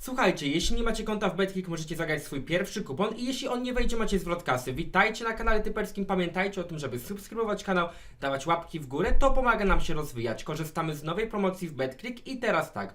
Słuchajcie, jeśli nie macie konta w Betclick, możecie zagrać swój pierwszy kupon i jeśli on nie wejdzie, macie zwrot kasy. Witajcie na kanale Typerskim, pamiętajcie o tym, żeby subskrybować kanał, dawać łapki w górę, to pomaga nam się rozwijać. Korzystamy z nowej promocji w Betclick i teraz tak.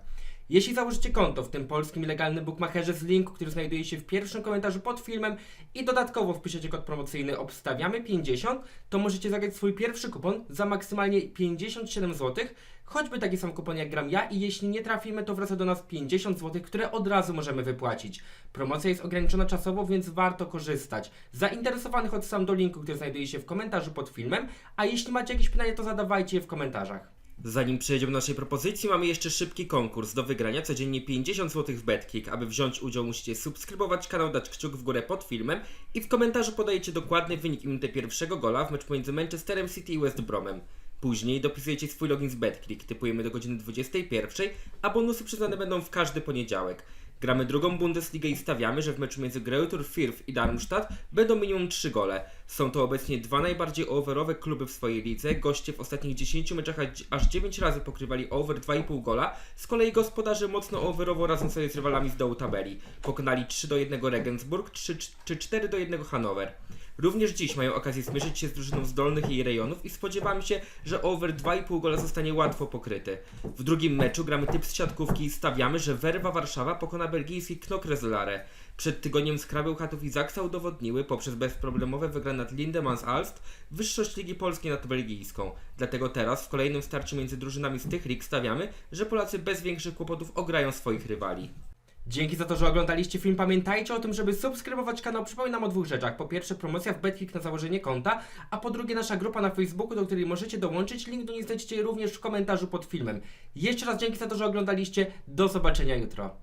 Jeśli założycie konto w tym polskim legalnym bookmacherze z linku, który znajduje się w pierwszym komentarzu pod filmem i dodatkowo wpiszecie kod promocyjny obstawiamy 50, to możecie zagrać swój pierwszy kupon za maksymalnie 57 zł, choćby taki sam kupon jak gram ja i jeśli nie trafimy, to wraca do nas 50 zł, które od razu możemy wypłacić. Promocja jest ograniczona czasowo, więc warto korzystać. Zainteresowanych odsyłam do linku, który znajduje się w komentarzu pod filmem, a jeśli macie jakieś pytania, to zadawajcie je w komentarzach. Zanim przejdziemy do naszej propozycji, mamy jeszcze szybki konkurs. Do wygrania codziennie 50 zł w BetKick. Aby wziąć udział, musicie subskrybować kanał, dać kciuk w górę pod filmem i w komentarzu podajecie dokładny wynik i minutę pierwszego gola w meczu pomiędzy Manchesterem City i West Bromem. Później dopisujecie swój login z BetClick, typujemy do godziny 21, a bonusy przyznane będą w każdy poniedziałek. Gramy drugą Bundesligę i stawiamy, że w meczu między Greuther Fürth i Darmstadt będą minimum 3 gole. Są to obecnie dwa najbardziej overowe kluby w swojej lidze. Goście w ostatnich 10 meczach aż- aż 9 razy pokrywali over 2,5 gola. Z kolei gospodarze mocno overowo radzą sobie z rywalami z dołu tabeli. Pokonali 3 do 1 Regensburg 3, czy 4 do 1 Hanower. Również dziś mają okazję zmierzyć się z drużyną z dolnych jej rejonów i spodziewamy się, że over 2,5 gola zostanie łatwo pokryty. W drugim meczu gramy typ z siatkówki i stawiamy, że Werwa Warszawa pokona belgijski Knok Rezolare. Przed tygodniem Skraby Bełchatów i Zaksa udowodniły poprzez bezproblemowe wygrane nad Lindemans Alst wyższość Ligi Polskiej nad belgijską. Dlatego teraz w kolejnym starciu między drużynami z tych lig stawiamy, że Polacy bez większych kłopotów ograją swoich rywali. Dzięki za to, że oglądaliście film. Pamiętajcie o tym, żeby subskrybować kanał. Przypominam o dwóch rzeczach. Po pierwsze, promocja w BetKick na założenie konta, a po drugie, nasza grupa na Facebooku, do której możecie dołączyć. Link do niej znajdziecie również w komentarzu pod filmem. Jeszcze raz dzięki za to, że oglądaliście. Do zobaczenia jutro.